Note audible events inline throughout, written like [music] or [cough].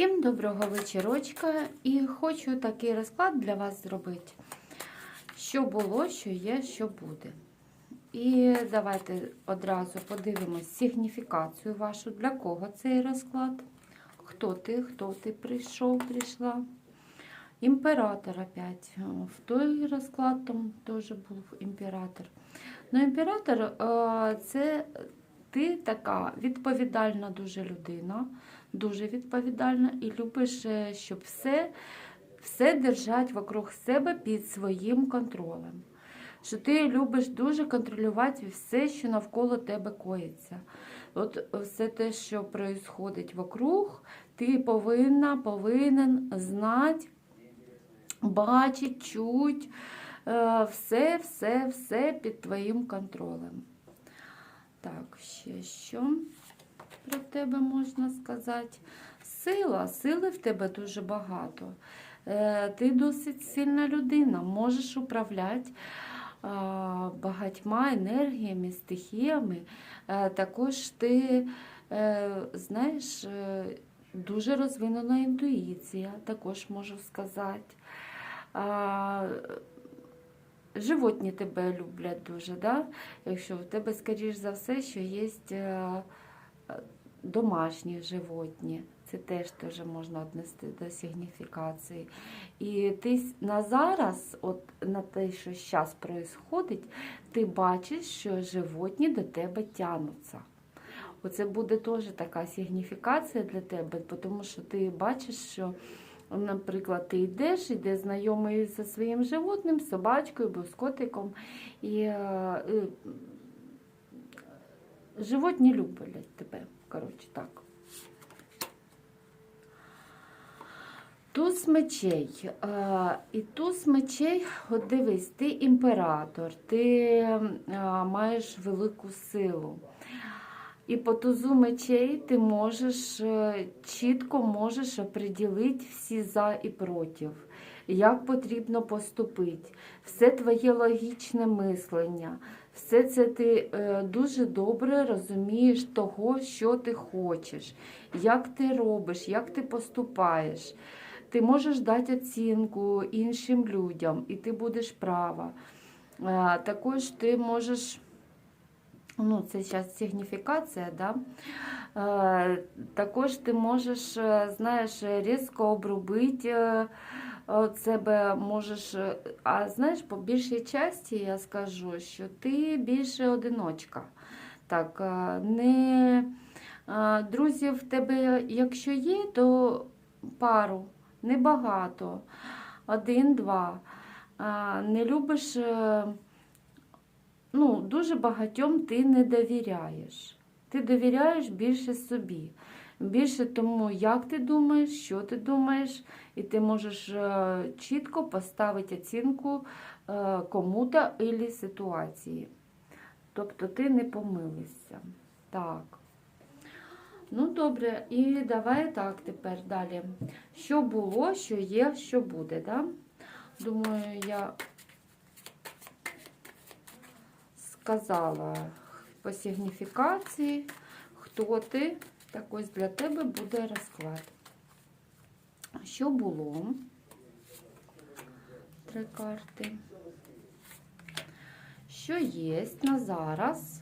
Всім доброго вечірочка і хочу такий розклад для вас зробити. Що було, що є, що буде. І давайте одразу подивимось сигніфікацію вашу, для кого цей розклад. Хто ти, хто ти прийшов, прийшла. Імператор опять. В той розклад там теж був імператор. Ну, імператор е, це ти така відповідальна дуже людина, дуже відповідальна і любиш, е, щоб все, все держати вокруг себе під своїм контролем. Що ти любиш дуже контролювати все, що навколо тебе коїться. От все те, що відбувається вокруг, ти повинна, повинен знати, бачити, чути, е, все, все, все під твоїм контролем. Так, ще що про тебе можна сказати? Сила, сили в тебе дуже багато. Е, Ти досить сильна людина, можеш управляти багатьма енергіями, стихіями. Е, Також ти, е, знаєш, дуже розвинена інтуїція, також можу сказати. Животні тебе люблять дуже, да? якщо в тебе, скоріш за все, що є домашні животні. Це теж теж можна віднести до сигніфікації. І ти на зараз, от на те, що зараз відбувається, ти бачиш, що животні до тебе тянуться. Оце буде теж така сигніфікація для тебе, тому що ти бачиш, що Наприклад, ти йдеш, йде знайомий зі своїм животним, собачкою або з котиком. І е, е, животні люблять тебе. Коротше, так. Туз мечей. Е, і туз мечей, от дивись, ти імператор, ти е, маєш велику силу. І по тузу мечей ти можеш е, чітко можеш оприділити всі за і проти, як потрібно поступити. Все твоє логічне мислення, все це ти е, дуже добре розумієш того, що ти хочеш, як ти робиш, як ти поступаєш. Ти можеш дати оцінку іншим людям, і ти будеш права. Також ти можеш ну, це зараз сигніфікація, да? Також ти можеш, е, знаєш, різко обробити е, от себе можеш, е, а знаєш, по більшій часті я скажу, що ти більше одиночка. Так, е, не е, друзів в тебе, якщо є, то пару, небагато, один-два. Е, Не любиш. е, ну, дуже багатьом ти не довіряєш. Ти довіряєш більше собі. Більше тому, як ти думаєш, що ти думаєш, і ти можеш е, чітко поставити оцінку е, кому-то або ситуації. Тобто ти не помилився. Так. Ну, добре, і давай так тепер далі. Що було, що є, що буде. Да? Думаю, я сказала по сигніфікації, хто ти. Так ось для тебе буде розклад. Що було? Три карти. Що є на зараз?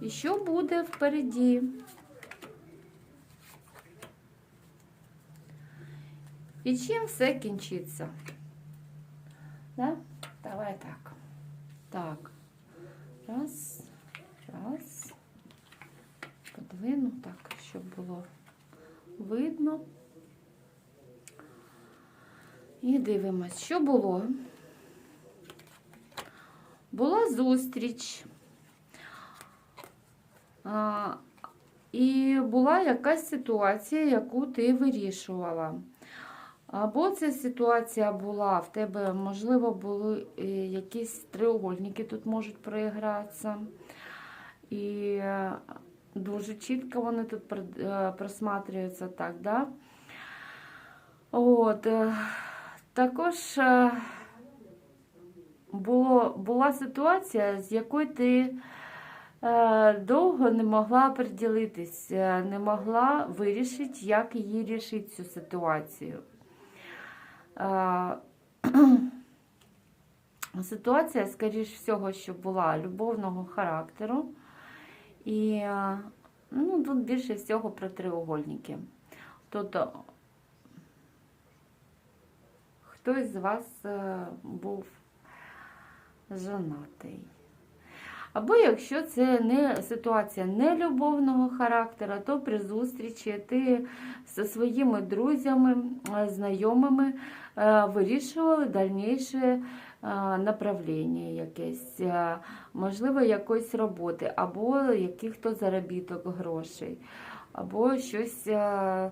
І що буде впереді? І чим все кінчиться? Да? Давай так. Так. Раз, раз. Подвину так, щоб було видно. І дивимось, що було. Була зустріч. А, і була якась ситуація, яку ти вирішувала. Або ця ситуація була, в тебе, можливо, були е, якісь треугольники тут можуть проігратися. І е, дуже чітко вони тут е, просматрюються так, да? От, також було, була ситуація, з якої ти е, довго не могла приділитись, е, не могла вирішити, як її рішити цю ситуацію. Е, [clears throat] Ситуація, скоріш всього, що була любовного характеру. І е, ну, тут більше всього про треугольники. Тобто хтось з вас е, був женатий. Або якщо це не ситуація не любовного характеру, то при зустрічі ти зі своїми друзями, е, знайомими вирішували дальніше направлення якесь, е, можливо, якоїсь роботи, або яких-то заробіток грошей, або щось. е,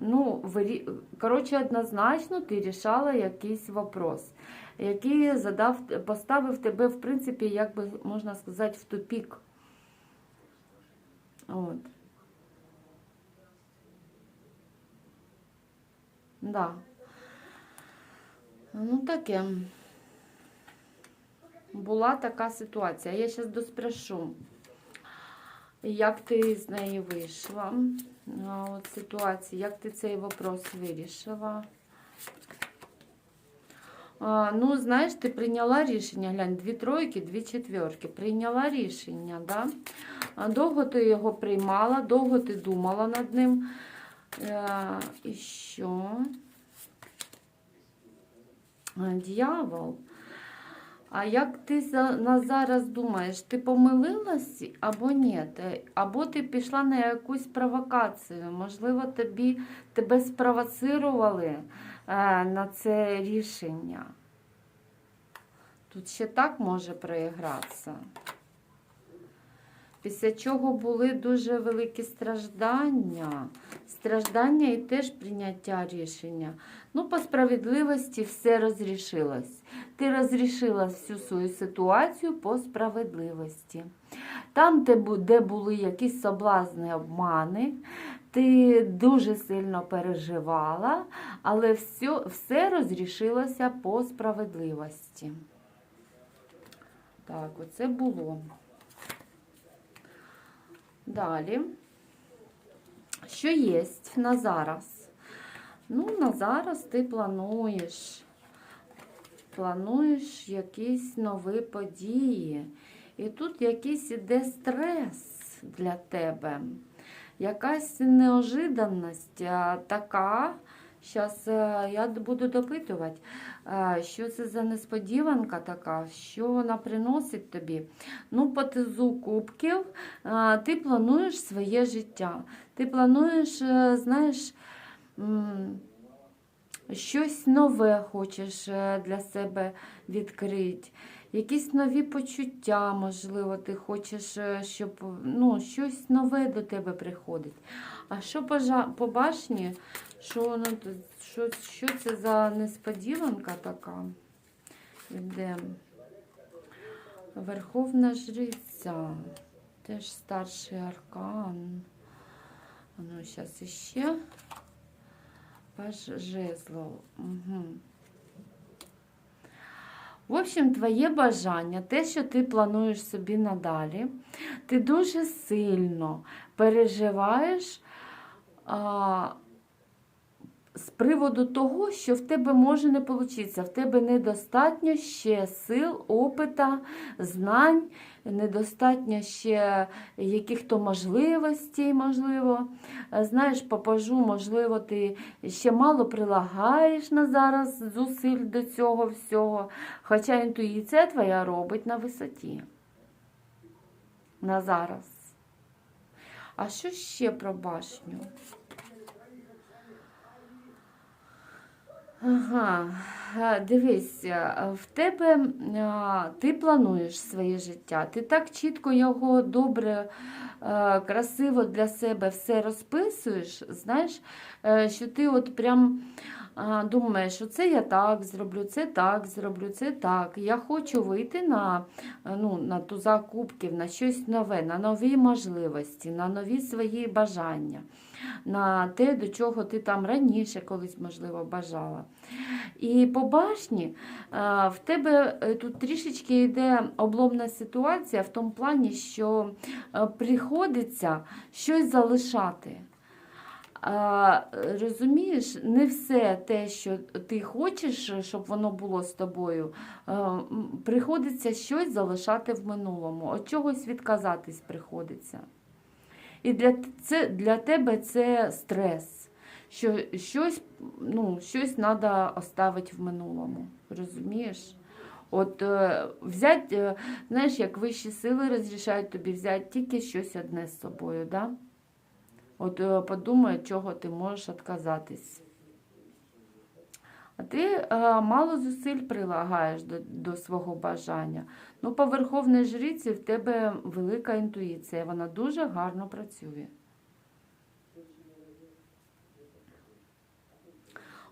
Ну, вирі- коротше, однозначно ти рішала якийсь вопрос, який задав, поставив тебе, в принципі, як би можна сказати, в тупік. От. Да. Ну, таке. Була така ситуація. Я зараз доспрошу, як ти з неї вийшла. От ситуації, як ти цей вопрос вирішила? А, ну, знаєш, ти прийняла рішення, глянь, дві тройки, дві четверки. Прийняла рішення, да? А довго ти його приймала, довго ти думала над ним. Е, і що? А, Дьявол. А як ти на зараз думаєш, ти помилилась або ні? Або ти пішла на якусь провокацію? Можливо, тобі, тебе спровоцирували е, на це рішення. Тут ще так може проігратися. Після чого були дуже великі страждання. Страждання і теж прийняття рішення. Ну, по справедливості все розрішилось. Ти розрішила всю свою ситуацію по справедливості. Там, де були якісь соблазни, обмани, ти дуже сильно переживала, але все, все розрішилося по справедливості. Так, оце було. Далі. Що є на зараз? Ну, на зараз ти плануєш. Плануєш якісь нові події. І тут якийсь іде стрес для тебе. Якась неожиданність така. Зараз я буду допитувати, що це за несподіванка така, що вона приносить тобі. Ну, по тизу кубків ти плануєш своє життя. Ти плануєш, е, знаєш, щось нове хочеш е, для себе відкрити. Якісь нові почуття, можливо, ти хочеш, е, щоб ну, щось нове до тебе приходить. А що по, башні? Що, воно що, що це за несподіванка така? Іде. Верховна жриця. Теж старший аркан. Ну, зараз іще. Паж жезлов. Угу. В общем, твоє бажання, те, що ти плануєш собі надалі, ти дуже сильно переживаєш а, з приводу того, що в тебе може не вийти. В тебе недостатньо ще сил, опита, знань, недостатньо ще яких-то можливостей, можливо. Е, Знаєш, попажу, можливо, ти ще мало прилагаєш на зараз зусиль до цього всього. Хоча інтуїція твоя робить на висоті. На зараз. А що ще про башню? Ага, е, дивись, е, в тебе е, ти плануєш своє життя, ти так чітко його добре, красиво для себе все розписуєш, знаєш, що ти от прям думаєш, що це я так зроблю, це так зроблю, це так. Я хочу вийти на, ну, на туза кубків, на щось нове, на нові можливості, на нові свої бажання, на те, до чого ти там раніше колись, можливо, бажала. І по башні в тебе е, тут трішечки йде обломна ситуація в тому плані, що е, приходиться щось залишати. Розумієш, не все те, що ти хочеш, щоб воно було з тобою, е, приходиться щось залишати в минулому, від чогось відказатись приходиться. І для, це, для тебе це стрес, що щось, ну, щось треба оставити в минулому. Розумієш? От е, взять, е, знаєш, як вищі сили розрішають тобі взяти тільки щось одне з собою, да? От е, подумай, чого ти можеш відказатись. А ти е, мало зусиль прилагаєш до, до свого бажання. Ну, по Верховній жриці в тебе велика інтуїція, вона дуже гарно працює.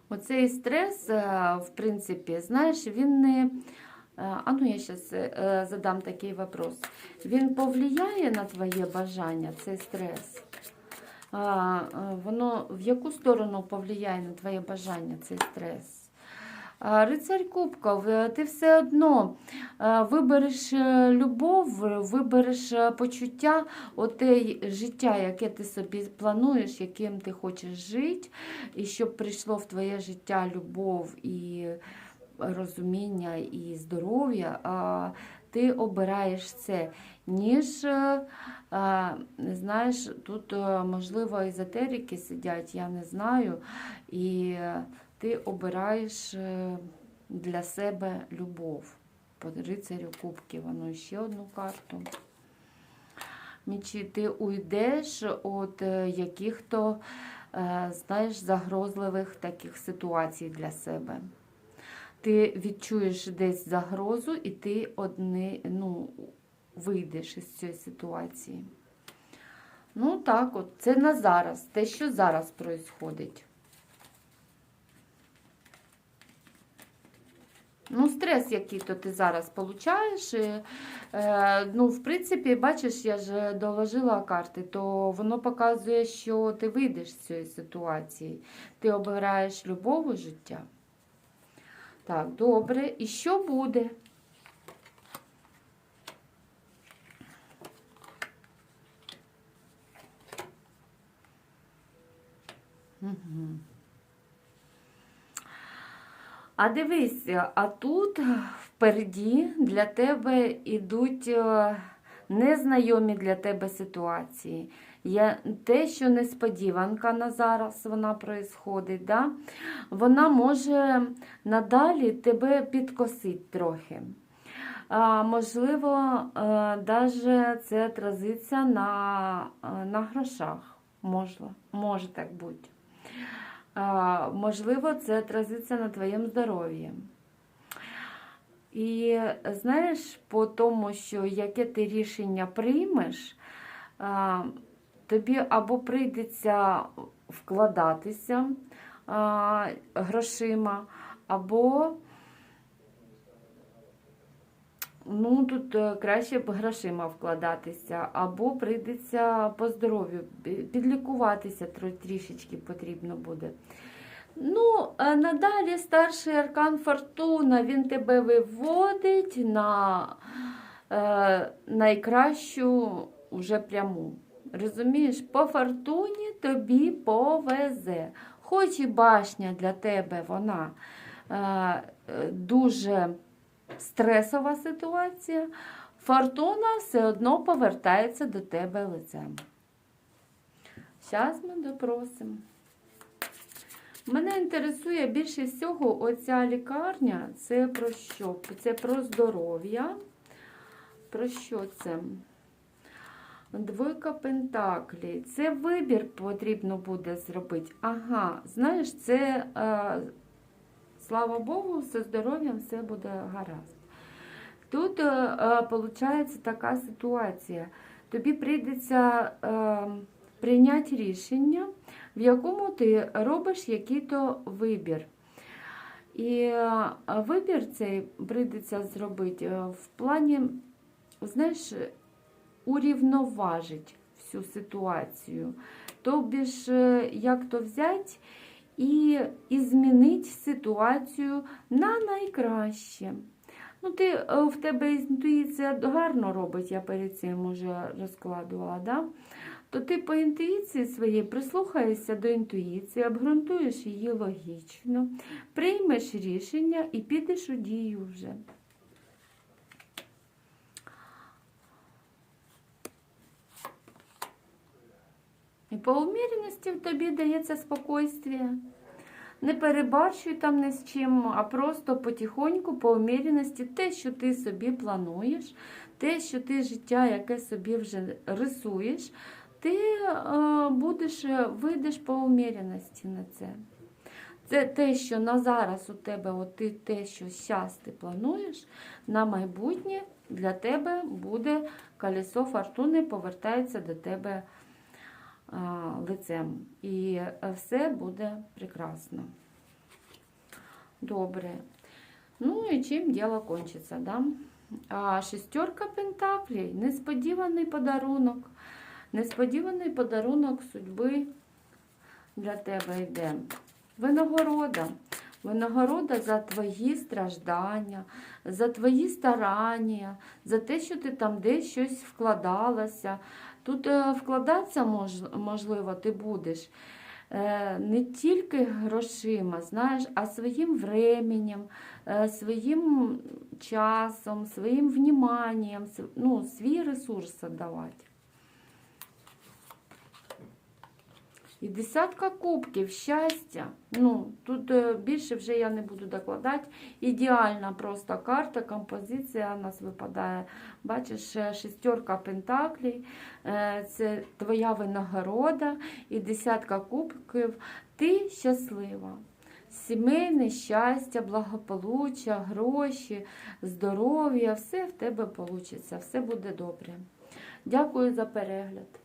Оцей стрес, е, в принципі, знаєш, він не. е, А ну, я зараз задам такий вопрос. Він повлияє на твоє бажання, цей стрес? Е, воно в яку сторону повлияє на твоє бажання цей стрес? Рицарь Кубков, е, ти все одно е, вибереш любов, вибереш почуття, оте життя, яке ти собі плануєш, яким ти хочеш жити, і щоб прийшло в твоє життя любов і розуміння і здоров'я, ти обираєш це, ніж е, знаєш, тут е, можливо езотерики сидять, я не знаю. І ти обираєш е, для себе любов. По рицарю кубків, воно ще одну карту. Мічі, ти уйдеш від яких-то, знаєш, загрозливих таких ситуацій для себе. Ти відчуєш десь загрозу, і ти одне, ну, вийдеш із цієї ситуації. Ну так, от, це на зараз, те, що зараз відбувається. Ну, стрес, який то ти зараз получаєш. і, Е, ну, в принципі, бачиш, я ж доложила карти, то воно показує, що ти вийдеш з цієї ситуації. Ти обираєш любов життя. Так, добре. І що буде? А дивись, а тут впереді для тебе йдуть е, незнайомі для тебе ситуації. Є те, що несподіванка на зараз вона происходить, да? вона може надалі тебе підкосить трохи. А, можливо, навіть це отразиться на, е, на грошах. Можливо, може так бути. А, можливо, це отразиться на твоєму здоров'ї. І знаєш, по тому, що яке ти рішення приймеш, тобі або прийдеться вкладатися а, грошима, або ну, тут е, краще б грошима вкладатися, або прийдеться по здоров'ю, підлікуватися трішечки потрібно буде. Ну, а надалі старший аркан Фортуна, він тебе виводить на е, найкращу уже пряму. Розумієш, по фортуні тобі повезе. Хоч і башня для тебе вона е, дуже стресова ситуація, фортуна все одно повертається до тебе лицем. Зараз ми допросимо. Мене інтересує більше всього оця лікарня. Це про що? Це про здоров'я. Про що це? Двойка Пентаклі. Це вибір потрібно буде зробити. Ага, знаєш, це, е, слава Богу, зі здоров'ям все буде гаразд. Тут виходить така ситуація. Тобі прийдеться е, прийняти рішення, в якому ти робиш який-то вибір. І е, вибір цей прийдеться зробити е, в плані, знаєш, урівноважить всю ситуацію. Тобі ж, е, як то взяти і, і змінити ситуацію на найкраще. Ну, ти, е, в тебе інтуїція гарно робить, я перед цим уже розкладувала, да? то ти по інтуїції своїй прислухаєшся до інтуїції, обґрунтуєш її логічно, приймеш рішення і підеш у дію вже. По умірності в тобі дається спокойствие. Не перебарщуй там ні з чим, а просто потихоньку, по умірності, те, що ти собі плануєш, те, що ти життя, яке собі вже рисуєш, ти е, будеш, е, вийдеш по умірності на це. Це те, що на зараз у тебе, от ти те, що зараз ти плануєш, на майбутнє для тебе буде колесо фортуни, повертається до тебе лицем. І е, все буде прекрасно. Добре. Ну і чим діло кончиться, да? А шестерка пентаклей, несподіваний подарунок. Несподіваний подарунок судьби для тебе йде. Винагорода. Винагорода за твої страждання, за твої старання, за те, що ти там десь щось вкладалася. Тут е, вкладатися мож- можливо ти будеш е, не тільки грошима, знаєш, а своїм временем, е, своїм часом, своїм вніманням, ну, свій ресурс віддавати. І десятка кубків, щастя. Ну, тут е, більше вже я не буду докладати. Ідеальна просто карта, композиція у нас випадає. Бачиш, е, шестерка пентаклей, е, це твоя винагорода і десятка кубків. Ти щаслива. Сімейне щастя, благополуччя, гроші, здоров'я, все в тебе вийде, все буде добре. Дякую за перегляд.